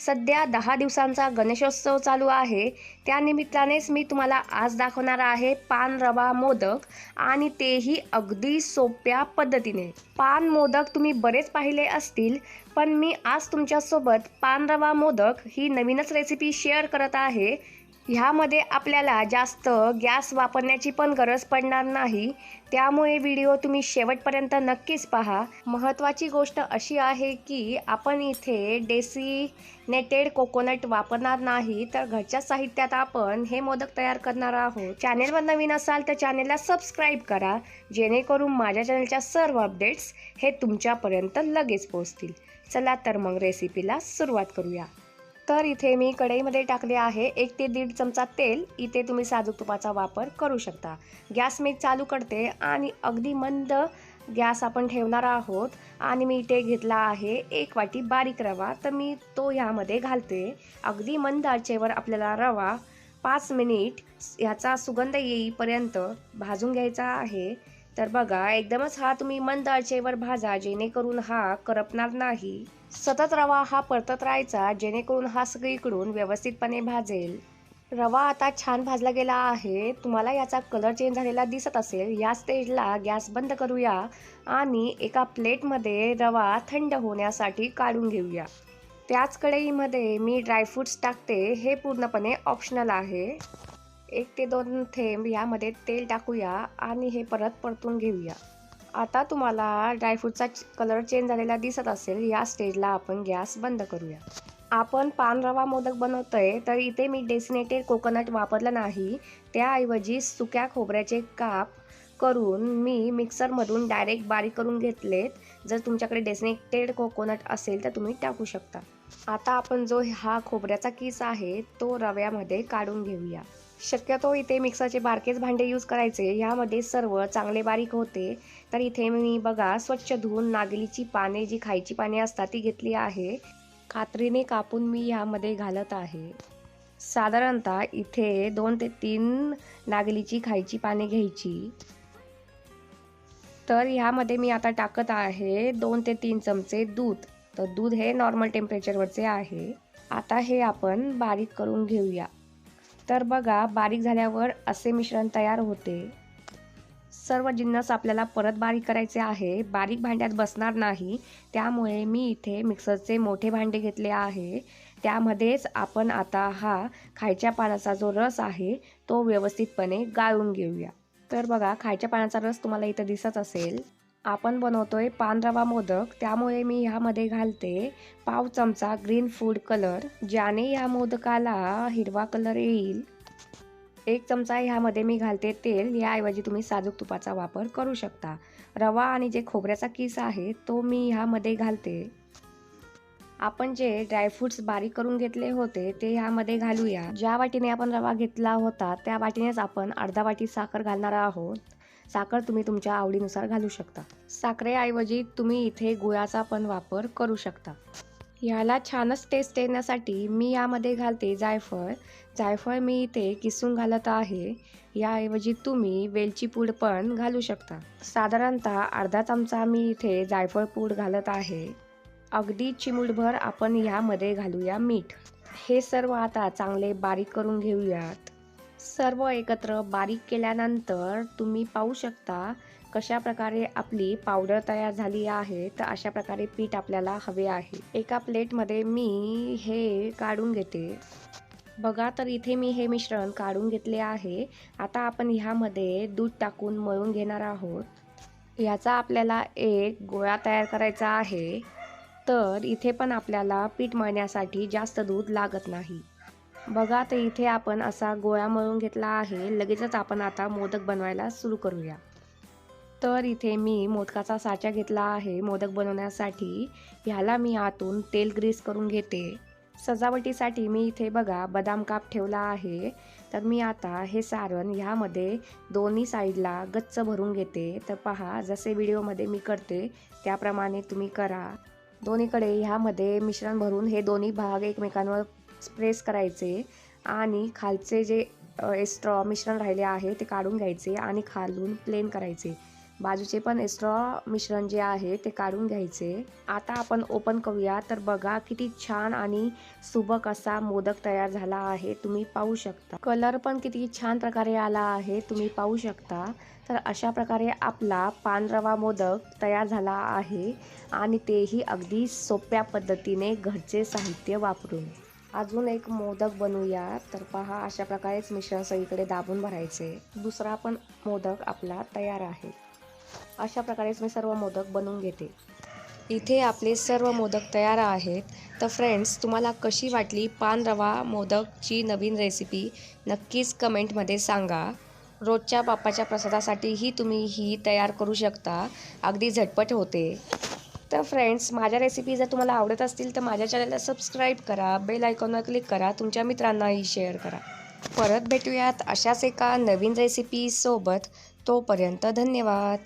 सध्या दहा दिवसांचा गणेशोत्सव चालू आहे. त्यानिमित्तानेच मी तुम्हाला आज दाखवणार आहे पान रवा मोदक आणि तेही अगदी सोप्या पद्धतीने. पान मोदक तुम्ही बरेच पाहिले असतील पण मी आज तुमच्यासोबत पान रवा मोदक ही नवीनच रेसिपी शेअर करत आहे. ह्यामध्ये आपल्याला जास्त गॅस वापरण्याची पण गरज पडणार नाही. त्यामुळे व्हिडिओ तुम्ही शेवटपर्यंत नक्कीच पहा. महत्त्वाची गोष्ट अशी आहे की आपण इथे डेसिनेटेड कोकोनट वापरणार नाही तर घरच्या साहित्यात आपण हे मोदक तयार करणार आहोत. चॅनेलवर नवीन असाल तर चॅनेलला सबस्क्राईब करा जेणेकरून माझ्या चॅनलच्या सर्व अपडेट्स हे तुमच्यापर्यंत लगेच पोहोचतील. चला तर मग रेसिपीला सुरुवात करूया. तर इथे मी कढईमध्ये टाकले आहे एक ते दीड चमचा तेल. इथे तुम्ही साजूक तुपाचा वापर करू शकता. गॅस मी चालू करते आणि अगदी मंद गॅस आपण ठेवणार आहोत. आणि मी इथे घेतला आहे एक वाटी बारीक रवा. तर मी तो ह्यामध्ये घालते. अगदी मंद आचेवर आपल्याला रवा पाच मिनिट ह्याचा सुगंध येईपर्यंत भाजून घ्यायचा आहे. तर बघा एकदमच हा तुम्ही मंद आचेवर भाजा जेणेकरून हा करपणार नाही. सतत रवा हा परतत राहायचा जेणेकरून हा सगळीकडून व्यवस्थितपणे भाजेल. रवा आता छान भाजला गेला आहे. तुम्हाला याचा कलर चेंज झालेला दिसत असेल. या स्टेजला गॅस बंद करूया आणि एका प्लेटमध्ये रवा थंड होण्यासाठी काढून घेऊया. त्याच कढईमध्ये मी ड्रायफ्रूट्स टाकते. हे पूर्णपणे ऑप्शनल आहे. एक ते दोन थेंब यामध्ये तेल टाकूया आणि हे परत परतून घेऊया. आता तुम्हाला ड्रायफ्रूटचा कलर चेंज झालेला दिसत असेल या स्टेजला आपण गॅस बंद करूया. आपण पान रवा मोदक बनवतोय तर इथे मी डेसिनेटेड कोकोनट वापरलं नाही. त्याऐवजी सुक्या खोबऱ्याचे काप करून मी मिक्सरमधून डायरेक्ट बारीक करून घेतलेत. जर तुमच्याकडे डेसिनेटेड कोकोनट असेल तर तुम्ही टाकू शकता. आता आपण जो हा खोबऱ्याचा किस आहे तो रव्यामध्ये काढून घेऊया. शक्यतो इथे मिक्सरचे बारकेच भांडे यूज करायचे. ह्यामध्ये सर्व चांगले बारीक होते. तर इथे मी बघा स्वच्छ धुवून नागलीची पाने जी खायची पाने असतात ती घेतली आहे. कात्रीने कापून मी ह्यामध्ये घालत आहे. साधारणतः इथे दोन ते तीन नागलीची खायची पाने घ्यायची. तर ह्यामध्ये मी आता टाकत आहे दोन ते तीन चमचे दूध. तर दूध हे नॉर्मल टेम्परेचरवरचे आहे. आता हे आपण बारीक करून घेऊया. तर बघा बारीक झाल्यावर असे मिश्रण तयार होते. सर्व जिन्नस आपल्याला परत बारीक करायचे आहे. बारीक भांड्यात बसणार नाही. त्यामुळे मी इथे मिक्सरचे मोठे भांडे घेतले आहे. त्यामध्येच आपण आता हा खायच्या पानाचा जो रस आहे तो व्यवस्थितपणे गाळून घेऊया. तर बघा खायच्या पानाचा रस तुम्हाला इथं दिसत असेल. आपण बनवतोय पानरवा मोदक. त्यामुळे मी ह्यामध्ये घालते पाव चमचा ग्रीन फूड कलर ज्याने या मोदकाला हिरवा कलर येईल. एक चमचा ह्यामध्ये मी घालते तेल. याऐवजी तुम्ही साजूक तुपाचा वापर करू शकता. रवा आणि जे खोबऱ्याचा किस आहे तो मी ह्यामध्ये घालते. आपण जे ड्रायफ्रुट्स बारीक करून घेतले होते ते ह्यामध्ये घालूया. ज्या वाटीने आपण रवा घेतला होता त्या वाटीनेच आपण अर्धा वाटी साखर घालणार आहोत. साखर तुम्ही तुमच्या आवडीनुसार घालू शकता. साखरेऐवजी तुम्ही इथे गुळाचा पण वापर करू शकता. ह्याला छानच टेस्ट येण्यासाठी मी यामध्ये घालते जायफळ. जायफळ मी इथे किसून घालत आहे. याऐवजी तुम्ही वेलची पूड पण घालू शकता. साधारणतः अर्धा चमचा मी इथे जायफळ पूड घालत आहे. अगदी चिमूटभर आपण ह्यामध्ये घालूया मीठ. हे सर्व आता चांगले बारीक करून घेऊयात. सर्व एकत्र बारीक केल्यानंतर तुम्ही पाहू शकता कशा प्रकारे आपली पावडर तयार झाली आहे. तर अशा प्रकारे पीठ आपल्याला हवे आहे. एका प्लेटमध्ये मी हे काढून घेते. बघा तर इथे मी हे मिश्रण काढून घेतले आहे. आता आपण ह्यामध्ये दूध टाकून मळून घेणार आहोत. याचा आपल्याला एक गोळा तयार करायचा आहे. तर इथे पण आपल्याला पीठ मळण्यासाठी जास्त दूध लागत नाही. बघा तर इथे आपण असा गोळा मळून घेतला आहे. लगेचच आपण आता मोदक बनवायला सुरू करूया. तर इथे मी मोदकाचा साचा घेतला आहे. मोदक बनवण्यासाठी ह्याला मी आतून तेल ग्रीस करून घेते. सजावटीसाठी मी इथे बघा बदाम काप ठेवला आहे. तर मी आता हे सारण ह्यामध्ये दोन्ही साईडला गच्च भरून घेते. तर पहा जसे व्हिडिओमध्ये मी करते त्याप्रमाणे तुम्ही करा. दोन्हीकडे ह्यामध्ये मिश्रण भरून हे दोन्ही भाग एकमेकांवर प्रेस करायचे आणि खालचे जे एस्ट्रॉ मिश्रण राहिले आहे ते काढून घ्यायचे आणि खालून प्लेन करायचे. बाजूचे पण एक्स्ट्रा मिश्रण जे आहे ते काढून घ्यायचे. आता आपण ओपन करूया. तर बघा किती छान आणि सुबक असा मोदक तयार झाला आहे. तुम्ही पाहू शकता. कलर पण किती छान प्रकारे आला आहे. तुम्ही पाहू शकता. तर अशा प्रकारे आपला पानरवा मोदक तयार झाला आहे आणि तेही अगदी सोप्या पद्धतीने घरचे साहित्य वापरून. अजून एक मोदक बनवूया. तर पहा अशा प्रकारेच मिश्रण सगळीकडे दाबून भरायचे. दुसरा पण मोदक आपला तयार आहे. अशा प्रकारेच मी सर्व मोदक बनवून घेते. इथे आपले सर्व मोदक तयार आहेत. तर फ्रेंड्स तुम्हाला कशी वाटली पान रवा मोदकची नवीन रेसिपी नक्कीच कमेंटमध्ये सांगा. रोजच्या बाप्पाच्या प्रसादासाठीही तुम्ही ही तयार करू शकता. अगदी झटपट होते. तर फ्रेंड्स माझ्या रेसिपी जर तुम्हाला आवडत असतील तर माझ्या चॅनलला सबस्क्राईब करा बेल आयकॉनवर क्लिक करा तुमच्या मित्रांनाही शेअर करा. परत भेटूयात अशाच एका नवीन रेसिपीसोबत तोपर्यंत धन्यवाद.